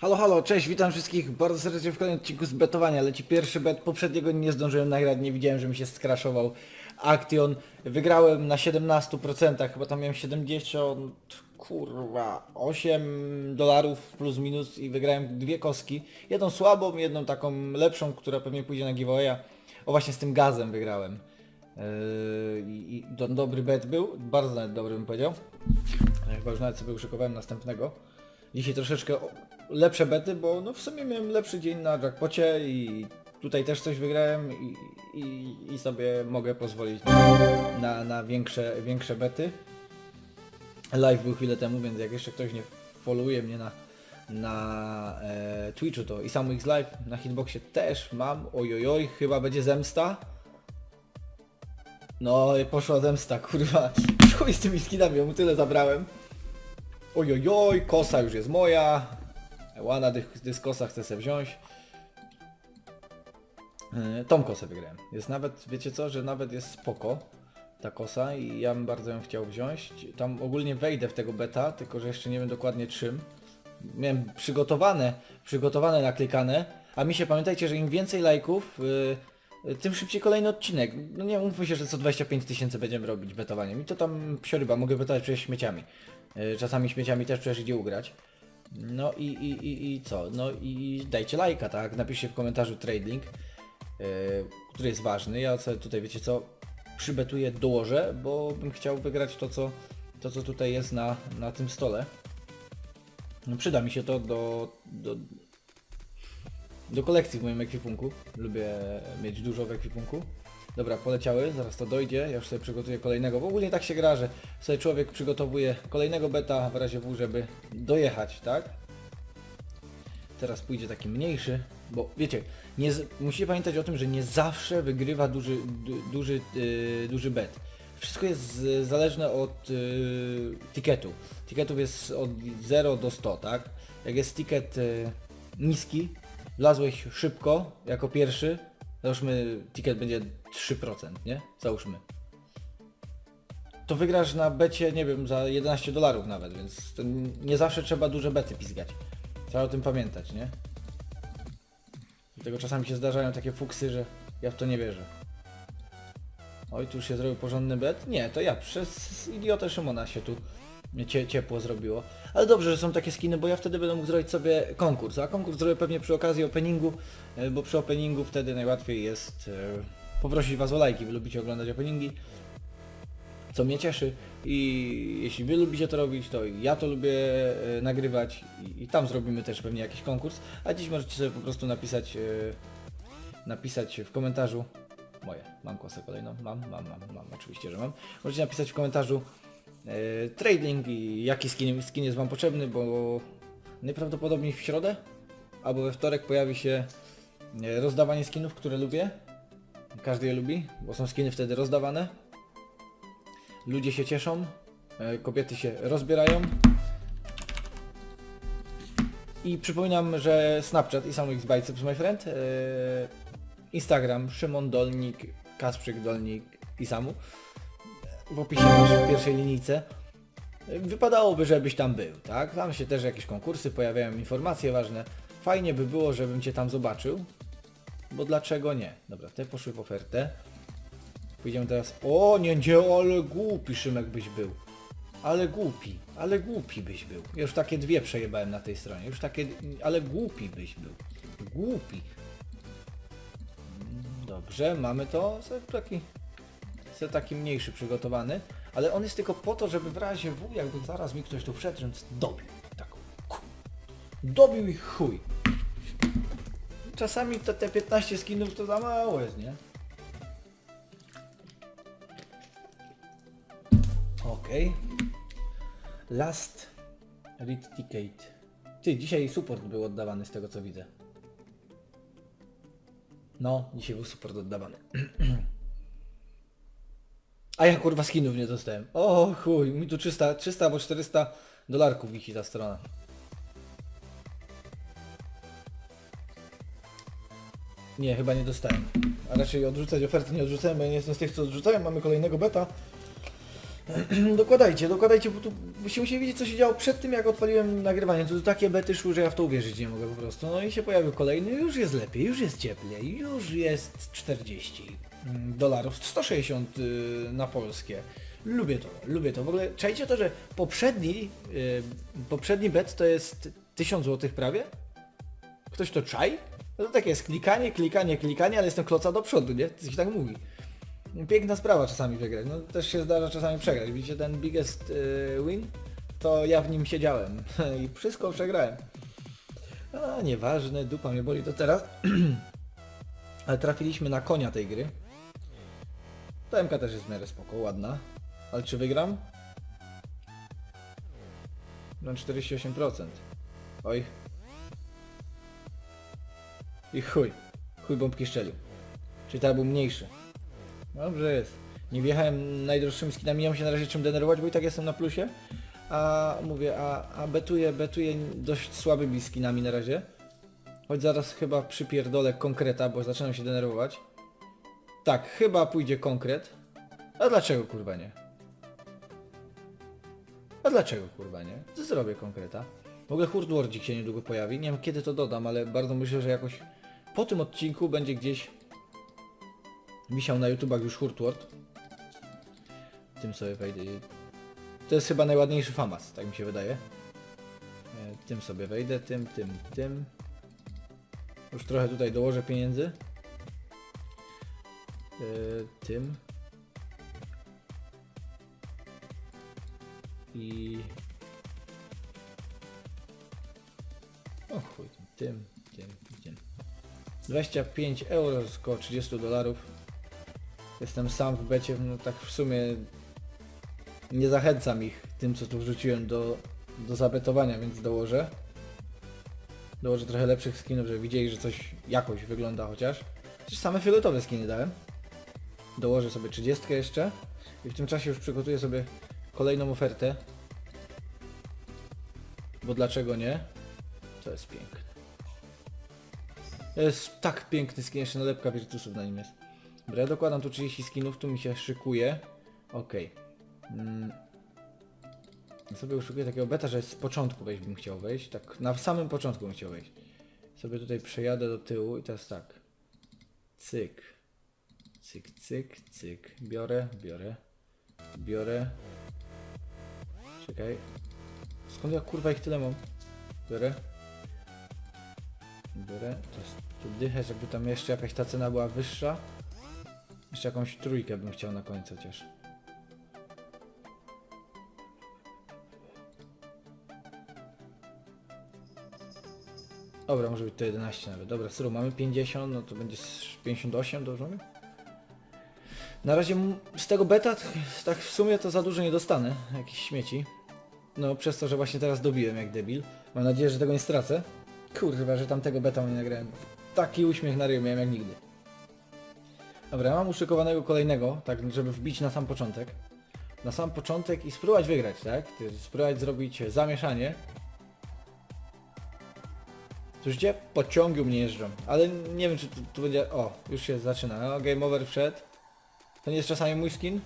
Halo, halo, cześć, witam wszystkich bardzo serdecznie w kolejnym odcinku z betowania. Leci pierwszy bet, poprzedniego nie zdążyłem nagrać, nie widziałem, że mi się skraszował Action. Wygrałem na 17%, chyba tam miałem 70, kurwa, 8 dolarów plus minus i wygrałem dwie kostki. Jedną słabą, jedną taką lepszą, która pewnie pójdzie na giveawaya. O właśnie z tym gazem wygrałem. Yy, I to dobry bet był, bardzo nawet dobry bym powiedział. Chyba już nawet sobie uszykowałem następnego. Dzisiaj troszeczkę lepsze bety, bo no w sumie miałem lepszy dzień na jackpocie i tutaj też coś wygrałem i, i, i sobie mogę pozwolić na, na, na większe, większe bety. Live był chwilę temu, więc jak jeszcze ktoś nie followuje mnie na, na e, Twitchu, to i samo X Live na Hitboxie też mam. Ojojoj, chyba będzie zemsta. No i poszła zemsta, kurwa. Chuj z tymi skinami, ja mu tyle zabrałem. Ojojoj, kosa już jest moja. Łana dys, dyskosa chcę sobie wziąć. Yy, Tą kosę wygrałem. Jest nawet, wiecie co, że nawet jest spoko ta kosa i ja bym bardzo ją chciał wziąć. Tam ogólnie wejdę w tego beta, tylko że jeszcze nie wiem dokładnie czym. Miałem przygotowane, przygotowane naklikane, a mi się pamiętajcie, że im więcej lajków, yy, tym szybciej kolejny odcinek. No nie mówmy się, że co 25 tysięcy będziemy robić betowaniem. I to tam psioryba, mogę betować przecież śmieciami. Yy, Czasami śmieciami też przecież idzie ugrać. No i, i, i, i co? No i dajcie lajka, tak? Napiszcie w komentarzu trading, yy, który jest ważny. Ja sobie tutaj, wiecie co, przybetuję, dołożę, bo bym chciał wygrać to, co, to, co tutaj jest na, na tym stole. No, przyda mi się to do, do, do kolekcji w moim ekwipunku. Lubię mieć dużo w ekwipunku. Dobra, poleciały, zaraz to dojdzie. Ja już sobie przygotuję kolejnego. Bo ogólnie tak się gra, że sobie człowiek przygotowuje kolejnego beta w razie W, żeby dojechać, tak? Teraz pójdzie taki mniejszy, bo wiecie, nie, musicie pamiętać o tym, że nie zawsze wygrywa duży, du, duży, yy, duży bet. Wszystko jest z, zależne od yy, tiketu. Tiketów jest od 0 do 100, tak? Jak jest ticket yy, niski, wlazłeś szybko jako pierwszy, załóżmy ticket będzie 3%, nie? Załóżmy. To wygrasz na becie, nie wiem, za 11 dolarów nawet, więc nie zawsze trzeba duże bety pizgać. Trzeba o tym pamiętać, nie? Dlatego czasami się zdarzają takie fuksy, że ja w to nie wierzę. Oj, tu już się zrobił porządny bet? Nie, to ja przez idiotę Szymona się tu cie, ciepło zrobiło. Ale dobrze, że są takie skiny, bo ja wtedy będę mógł zrobić sobie konkurs. A konkurs zrobię pewnie przy okazji openingu, e, bo przy openingu wtedy najłatwiej jest e, poprosić Was o lajki. Wy lubicie oglądać openingi, co mnie cieszy. I jeśli Wy lubicie to robić, to ja to lubię e, nagrywać i, tam zrobimy też pewnie jakiś konkurs. A dziś możecie sobie po prostu napisać, napisać w komentarzu moje. Mam kosę kolejną? Mam, mam, mam, mam, oczywiście, że mam. Możecie napisać w komentarzu trading i jaki skin, skin jest Wam potrzebny, bo najprawdopodobniej w środę albo we wtorek pojawi się e, rozdawanie skinów, które lubię. Każdy je lubi, bo są skiny wtedy rozdawane. Ludzie się cieszą, e, kobiety się rozbierają. I przypominam, że Snapchat i sam X-Biceps, my friend. e, Instagram, Szymon Dolnik, Kasprzyk Dolnik i samu. W opisie w pierwszej linijce. Wypadałoby, żebyś tam był, tak? Tam się też jakieś konkursy pojawiają, informacje ważne. Fajnie by było, żebym Cię tam zobaczył, bo dlaczego nie? Dobra, te poszły w ofertę. Pójdziemy teraz... O, nie, nie, ale głupi Szymek byś był. Ale głupi, ale głupi byś był. Już takie dwie przejebałem na tej stronie. Już takie... Ale głupi byś był. Głupi. Dobrze, mamy to. Taki, sobie taki mniejszy przygotowany. Ale on jest tylko po to, żeby w razie W, jakby zaraz mi ktoś tu wszedł, żebym dobił. Taką. Dobił i chuj. Czasami te, te 15 skinów to za mało jest, nie? Okej. Last read ticket. Ty, dzisiaj support był oddawany z tego co widzę. No, dzisiaj był support oddawany. A ja kurwa skinów nie dostałem. O chuj, mi tu 300, 300 albo 400 dolarków wisi ta strona. Nie, chyba nie dostałem. A raczej odrzucać oferty nie odrzucałem, bo ja nie jestem z tych co odrzucają. Mamy kolejnego beta. dokładajcie, dokładajcie, bo tu byście musieli wiedzieć co się działo przed tym jak odpaliłem nagrywanie. Tu takie bety szły, że ja w to uwierzyć nie mogę po prostu. No i się pojawił kolejny, już jest lepiej, już jest cieplej, już jest 40 mm, dolarów, 160 y, na polskie. Lubię to, lubię to. W ogóle czajcie to, że poprzedni, y, poprzedni bet to jest 1000 zł prawie? Ktoś to czai? No to takie jest klikanie, klikanie, klikanie, ale jestem kloca do przodu, nie? To się tak mówi. Piękna sprawa czasami wygrać. No też się zdarza czasami przegrać. Widzicie ten biggest y, win? To ja w nim siedziałem i wszystko przegrałem. A nieważne, dupa mnie boli to teraz. Ale trafiliśmy na konia tej gry. Ta MK też jest w miarę spoko, ładna. Ale czy wygram? No 48%. Oj. I chuj. Chuj bombki szczelił. Czyli ta był mniejszy. Dobrze jest. Nie wjechałem najdroższymi skinami, nie mam się na razie czym denerwować, bo i tak jestem na plusie. A mówię, a, a betuję, betuję dość słabymi skinami na razie. Choć zaraz chyba przypierdolę konkreta, bo zaczynam się denerwować. Tak, chyba pójdzie konkret. A dlaczego kurwa nie? A dlaczego kurwa nie? Zrobię konkreta. W ogóle się niedługo pojawi. Nie wiem kiedy to dodam, ale bardzo myślę, że jakoś po tym odcinku będzie gdzieś wisiał na YouTubach już Hurtward. Tym sobie wejdę. To jest chyba najładniejszy famas, tak mi się wydaje. E, Tym sobie wejdę, tym, tym, tym. Już trochę tutaj dołożę pieniędzy. E, Tym. I... O chuj, tym, tym, tym, tym. 25 euro około 30 dolarów. Jestem sam w becie, no tak w sumie nie zachęcam ich tym co tu wrzuciłem do, do zabetowania, więc dołożę. Dołożę trochę lepszych skinów, żeby widzieli, że coś jakoś wygląda chociaż. Przecież same fioletowe skiny dałem. Dołożę sobie 30 jeszcze i w tym czasie już przygotuję sobie kolejną ofertę. Bo dlaczego nie? To jest piękne. Jest tak piękny skin, jeszcze nalepka Virtusów na nim jest. Dobra, ja dokładam tu 30 skinów, tu mi się szykuje. Okej. Mm. Ja sobie uszukuję takiego beta, że z początku wejść bym chciał wejść. Tak, na samym początku bym chciał wejść. Sobie tutaj przejadę do tyłu i teraz tak. Cyk. Cyk, cyk, cyk. Biorę, biorę. Biorę. Czekaj. Skąd ja kurwa ich tyle mam? Biorę. Biorę. To jest tu dychę, żeby tam jeszcze jakaś ta cena była wyższa. Jeszcze jakąś trójkę bym chciał na końcu chociaż. Dobra, może być to 11 nawet. Dobra, sru, mamy 50, no to będzie z 58, dobrze? Na razie z tego beta, tak w sumie to za dużo nie dostanę, jakichś śmieci. No, przez to, że właśnie teraz dobiłem jak debil. Mam nadzieję, że tego nie stracę. Kurwa, że tamtego beta nie nagrałem. Taki uśmiech na ryju miałem jak nigdy. Dobra, ja mam uszykowanego kolejnego, tak żeby wbić na sam początek. Na sam początek i spróbować wygrać, tak? Spróbować zrobić zamieszanie. Słyszycie? Pociągi u mnie jeżdżą. Ale nie wiem czy tu, tu będzie... O, już się zaczyna. No, game over wszedł. To nie jest czasami mój skin?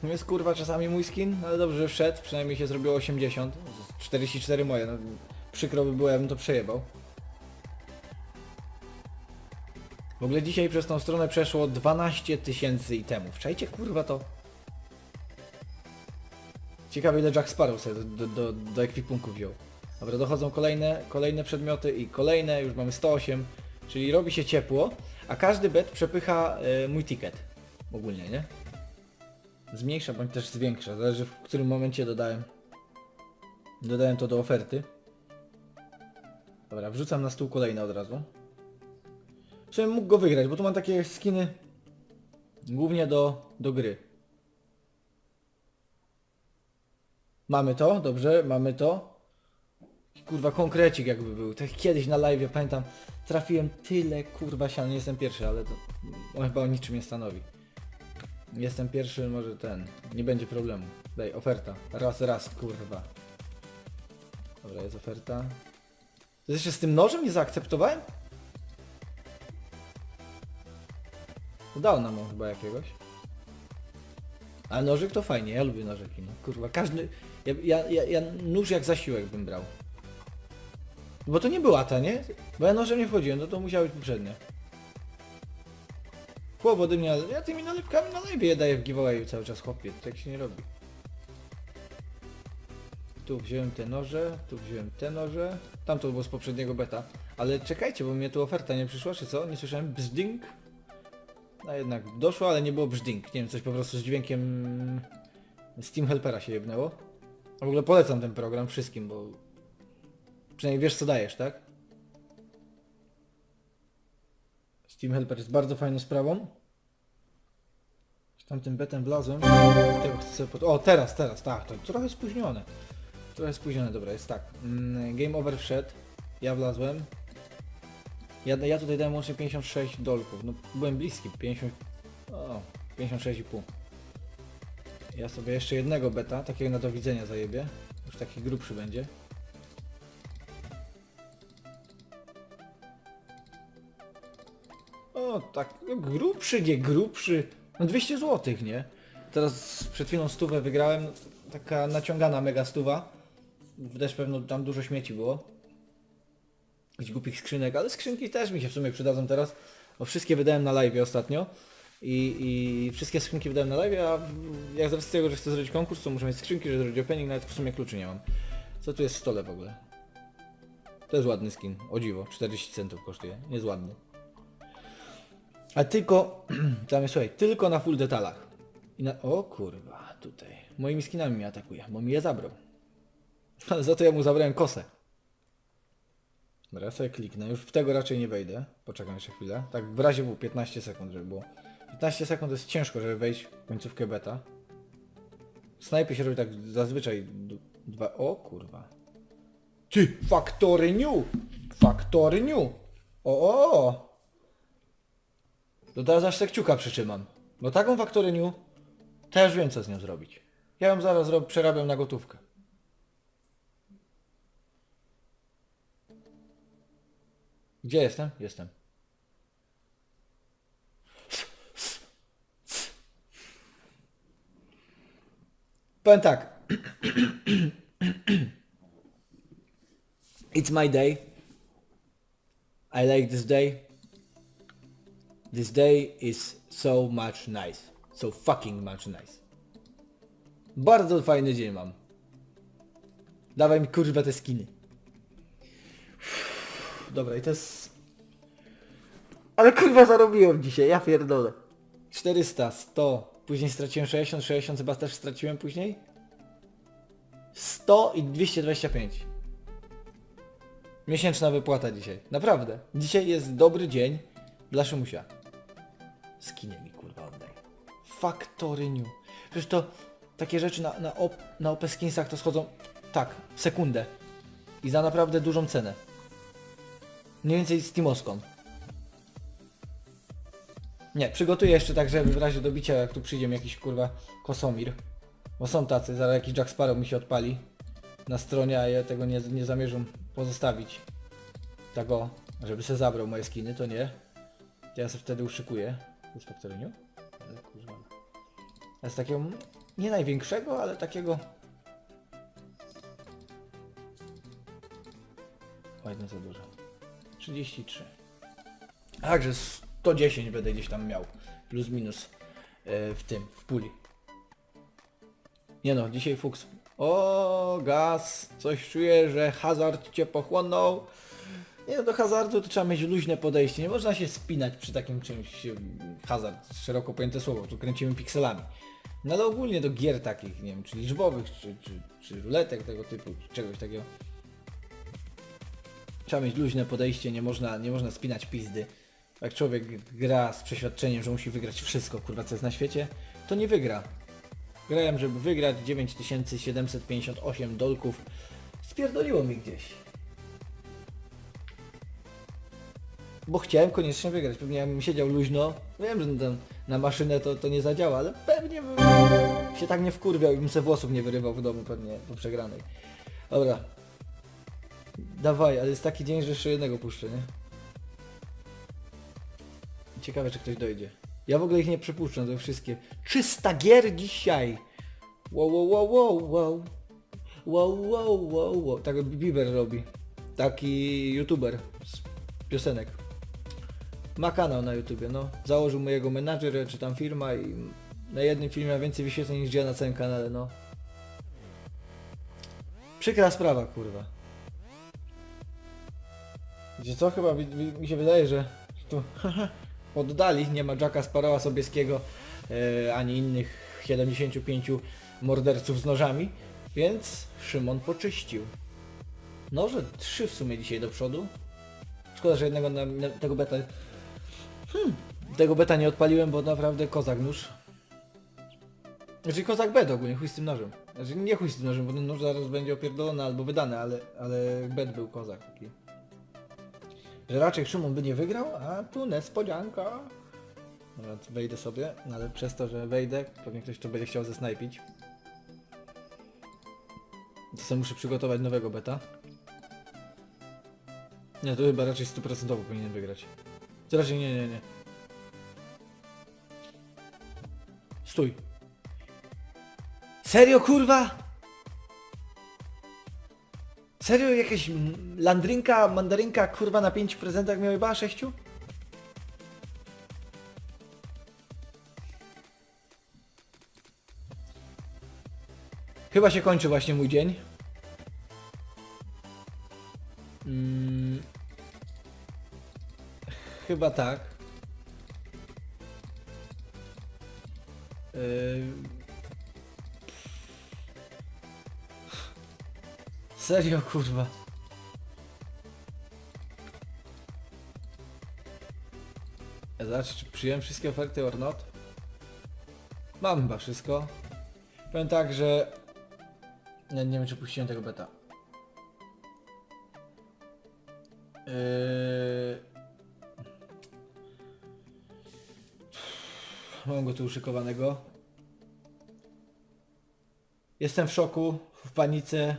To jest kurwa czasami mój skin, ale dobrze, że wszedł. Przynajmniej się zrobiło 80. 44 moje. No, przykro by było, ja bym to przejebał. W ogóle dzisiaj przez tą stronę przeszło 12 tysięcy itemów. Czajcie kurwa to. Ciekawe ile Jack Sparrow sobie do, do, do, do ekwipunku wziął. Dobra, dochodzą kolejne, kolejne przedmioty i kolejne, już mamy 108, czyli robi się ciepło, a każdy bet przepycha e, mój ticket. Ogólnie, nie? Zmniejsza bądź też zwiększa, zależy w którym momencie dodałem. Dodałem to do oferty. Dobra, wrzucam na stół kolejne od razu. Sumie mógł go wygrać, bo tu mam takie skiny głównie do, do gry. Mamy to, dobrze, mamy to. Kurwa, konkrecik jakby był. Tak kiedyś na live, pamiętam, trafiłem tyle kurwa sian. Nie jestem pierwszy, ale to on chyba o niczym nie stanowi. Jestem pierwszy, może ten. Nie będzie problemu. Daj, oferta. Raz, raz, kurwa. Dobra, jest oferta. To jeszcze z tym nożem nie zaakceptowałem? Dał nam on chyba jakiegoś. A nożyk to fajnie, ja lubię nożyki. No. Kurwa, każdy... Ja, ja, ja, ja nóż jak zasiłek bym brał. Bo to nie była ta, nie? Bo ja nożem nie wchodziłem, no to musiały być poprzednie. Chłop ode mnie, ja tymi nalepkami na live je daję w giveawayu cały czas, chłopie, tak się nie robi. Tu wziąłem te noże, tu wziąłem te noże. Tam to było z poprzedniego beta. Ale czekajcie, bo mnie tu oferta nie przyszła, czy co? Nie słyszałem brzding? A jednak doszło, ale nie było brzding. Nie wiem, coś po prostu z dźwiękiem Steam Helpera się jebnęło. A w ogóle polecam ten program wszystkim, bo przynajmniej wiesz co dajesz, tak? Steam Helper jest bardzo fajną sprawą. Tamtym betem wlazłem. Tego chcę pod... O, teraz, teraz, tak, to trochę spóźnione. Trochę spóźnione, dobra, jest tak. Mm, Game over wszedł. Ja wlazłem. Ja, ja tutaj dałem łącznie 56 dolków. No, byłem bliski, 50... O, 56,5. Ja sobie jeszcze jednego beta, takiego na do widzenia zajebię. Już taki grubszy będzie. O, tak, no grubszy, nie grubszy. No 200 zł, nie? Teraz przed chwilą stówę wygrałem. Taka naciągana mega stuwa. Też pewno tam dużo śmieci było. Jakichś głupich skrzynek, ale skrzynki też mi się w sumie przydadzą teraz. Bo wszystkie wydałem na live ostatnio. I, I wszystkie skrzynki wydałem na live, a jak z tego, że chcę zrobić konkurs, to muszę mieć skrzynki, żeby zrobić opening, nawet w sumie kluczy nie mam. Co tu jest w stole w ogóle? To jest ładny skin, o dziwo, 40 centów kosztuje, nie jest ładny. A tylko, tam słuchaj, tylko na full detalach. I na, o kurwa, tutaj. Moimi skinami mnie atakuje, bo mi je zabrał. Ale za to ja mu zabrałem kosę. Ja sobie kliknę, już w tego raczej nie wejdę. Poczekam jeszcze chwilę. Tak w razie było 15 sekund, żeby było. 15 sekund to jest ciężko, żeby wejść w końcówkę beta. Snajpy się robi tak zazwyczaj dwa... O kurwa. Ty, Factory New! Factory New! O, o, o! To teraz aż se kciuka przytrzymam. Bo taką Factory New to ja już wiem co z nią zrobić. Ja ją zaraz przerabiam na gotówkę. Gdzie jestem? Jestem. Powiem tak. It's my day. I like this day. This day is so much nice. So fucking much nice. Bardzo fajny dzień mam. Dawaj mi kurwa te skiny. Dobra i to jest... Ale kurwa zarobiłem dzisiaj, ja pierdolę. 400, 100, później straciłem 60, 60 chyba też straciłem później. 100 i 225. Miesięczna wypłata dzisiaj. Naprawdę. Dzisiaj jest dobry dzień dla Szymusia. Skinę mi kurwa oddaj. Factory New. Przecież to takie rzeczy na, na, op, na OP Skinsach to schodzą tak, w sekundę. I za naprawdę dużą cenę. Mniej więcej z Timoską. Nie, przygotuję jeszcze tak, żeby w razie dobicia, jak tu przyjdzie jakiś kurwa Kosomir. Bo są tacy, zaraz jakiś Jack Sparrow mi się odpali na stronie, a ja tego nie, nie zamierzam pozostawić. Tak żeby se zabrał moje skiny, to nie. Ja se wtedy uszykuję. Factory New? Ale kurwa. A z takiego, nie największego, ale takiego... O, jedno za dużo. 33. Także 110 będę gdzieś tam miał. Plus minus e, w tym, w puli. Nie no, dzisiaj fuks. O, gaz. Coś czuję, że hazard cię pochłonął. Nie no, do hazardu to trzeba mieć luźne podejście. Nie można się spinać przy takim czymś. Hazard, szeroko pojęte słowo, tu kręcimy pikselami. No ale ogólnie do gier takich, nie wiem, czy liczbowych, czy, czy, czy ruletek tego typu, czy czegoś takiego. Trzeba mieć luźne podejście, nie można, nie można spinać pizdy. Jak człowiek gra z przeświadczeniem, że musi wygrać wszystko, kurwa, co jest na świecie, to nie wygra. Grałem, żeby wygrać 9758 dolków. Spierdoliło mi gdzieś. Bo chciałem koniecznie wygrać. Pewnie jakbym siedział luźno, wiem, że ten, na maszynę to, to nie zadziała, ale pewnie bym się tak nie wkurwiał i bym se włosów nie wyrywał w domu pewnie po przegranej. Dobra. Dawaj, ale jest taki dzień, że jeszcze jednego puszczę, nie? Ciekawe, czy ktoś dojdzie. Ja w ogóle ich nie przypuszczam, to wszystkie. 300 gier dzisiaj! Wow, wow, wow, wow, wow. Wow, wow, wow, wow. Tak Bieber robi. Taki youtuber z piosenek. Ma kanał na YouTubie, no. Założył mu jego menadżer, czy tam firma i na jednym filmie ma więcej wyświetleń niż ja na całym kanale, no. Przykra sprawa, kurwa. Wiecie co? Chyba mi, się wydaje, że tu oddali, nie ma Jacka Sparrowa Sobieskiego, e, ani innych 75 morderców z nożami, więc Szymon poczyścił. Noże trzy w sumie dzisiaj do przodu. Szkoda, że jednego na, na tego beta... Hmm, tego beta nie odpaliłem, bo naprawdę kozak nóż. Znaczy kozak bet ogólnie, chuj z tym nożem. Znaczy nie chuj z tym nożem, bo ten nóż zaraz będzie opierdolony albo wydany, ale, ale bet był kozak taki. Że raczej Szymon by nie wygrał, a tu niespodzianka. Dobra, wejdę sobie, no ale przez to, że wejdę, pewnie ktoś to będzie chciał zesnajpić. To sobie muszę przygotować nowego beta. Nie, to chyba raczej 100% powinien wygrać. Raczej nie, nie, nie. Stój. Serio kurwa? Serio jakaś landrynka, mandarynka kurwa na 5 prezentach miała chyba 6? Chyba się kończy właśnie mój dzień. Chyba tak. Yy... Serio, kurwa. Ja Zobacz, czy przyjąłem wszystkie oferty or not? Mam chyba wszystko. Powiem tak, że... Nie, wiem, czy puściłem tego beta. Yy... Mam go tu uszykowanego. Jestem w szoku, w panice.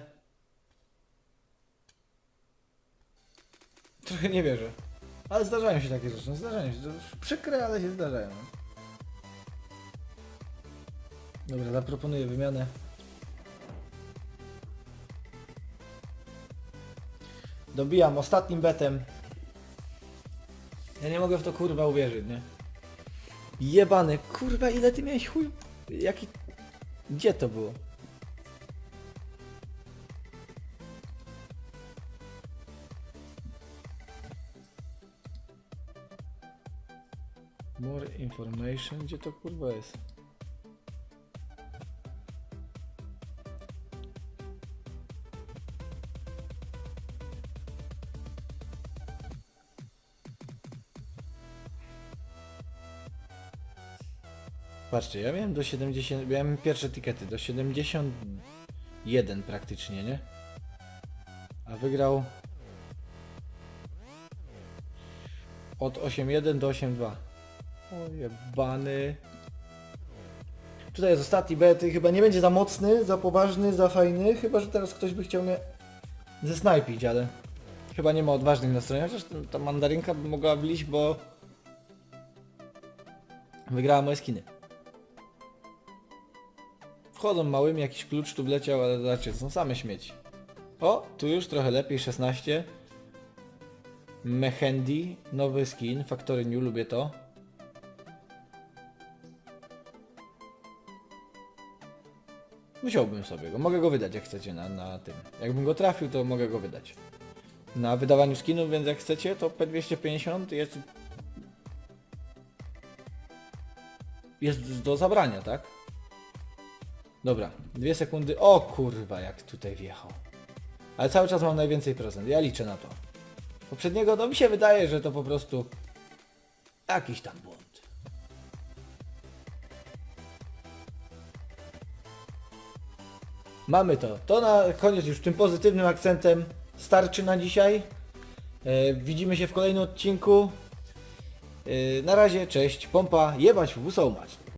Trochę nie wierzę. Ale zdarzają się takie rzeczy. No zdarzają się. Przykre, ale się zdarzają. no. Dobra, zaproponuję wymianę. Dobijam ostatnim betem. Ja nie mogę w to kurwa uwierzyć, nie? Jebany, kurwa ile ty miałeś chuj? Jaki... Gdzie to było? More information, gdzie to kurwa jest? Patrzcie, ja miałem do 70, miałem pierwsze tikety do 71 praktycznie, nie? A wygrał od 8.1 do 8.2. O jebany. Tutaj jest ostatni bety, chyba nie będzie za mocny, za poważny, za fajny, chyba że teraz ktoś by chciał mnie zesnajpić, ale chyba nie ma odważnych na stronie, chociaż ta mandarynka by mogła blić, bo wygrała moje skiny. Wchodzą małymi, jakiś klucz tu wleciał, ale zobaczcie, są same śmieci. O, tu już trochę lepiej, 16. Mehendi, nowy skin, Factory New, lubię to. Musiałbym sobie go, mogę go wydać jak chcecie na, na tym. Jakbym go trafił, to mogę go wydać. Na wydawaniu skinów, więc jak chcecie, to P250 jest... Jest do zabrania, tak? Dobra, dwie sekundy. O kurwa, jak tutaj wjechał. Ale cały czas mam najwięcej procent. Ja liczę na to. Poprzedniego, no mi się wydaje, że to po prostu jakiś tam błąd. Mamy to. To na koniec już tym pozytywnym akcentem starczy na dzisiaj. E, widzimy się w kolejnym odcinku. E, na razie, cześć, pompa, jebać w so much.